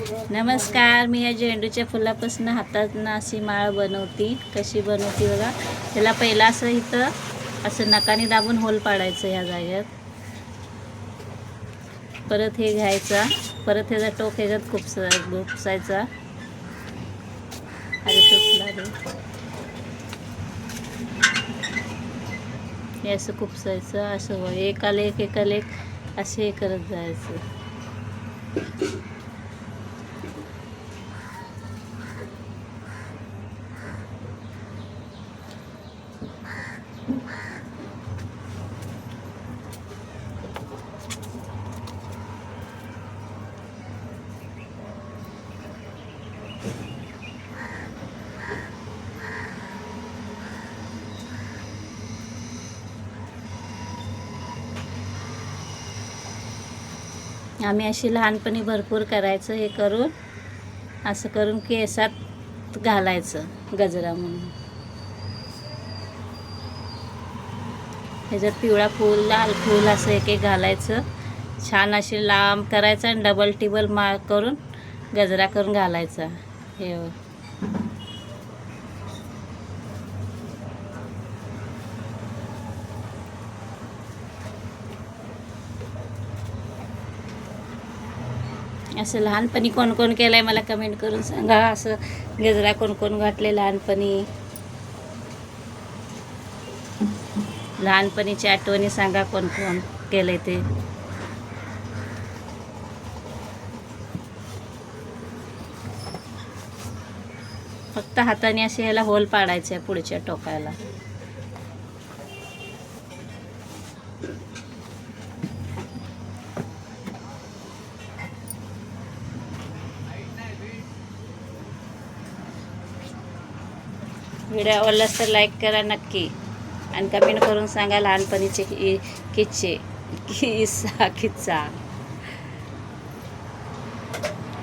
नमस्कार मी या झेंडूच्या फुलापासून हातातनं अशी माळ बनवती. कशी बनवती बघा त्याला पहिला असं इथं असं नकाने दाबून होल पाडायचं ह्या जागेत परत हे घ्यायचा परत ह्याचा टोक ह्याच्यात खुपसा खुपसायचा. अरे हे असं खुपसायचं असं व- एकाला एक एकाला एक असे हे करत जायचं. आम्ही अशी लहानपणी भरपूर करायचं हे करून असं करून केसात घालायचं गजरा म्हणून. ह्याच्यात पिवळा फूल लाल फूल असं एक एक घालायचं. छान असे लांब करायचं आणि डबल टिबल मा करून गजरा करून घालायचा. हे हो. असं लहानपणी कोण कोण केलं आहे मला कमेंट करून सांगा. असं गजरा कोण कोण घातले लहानपणी. लहानपणीच्या आठवणी सांगा कोण कोण केलंय ते. फक्त हाताने असे ह्याला होल पाडायचे पुढच्या टोकायला. व्हिडिओ आवडलास तर लाईक करा नक्की. आणि कमेंट करून सांगा लहानपणीचे कि किस्से किस्सा किस्सा.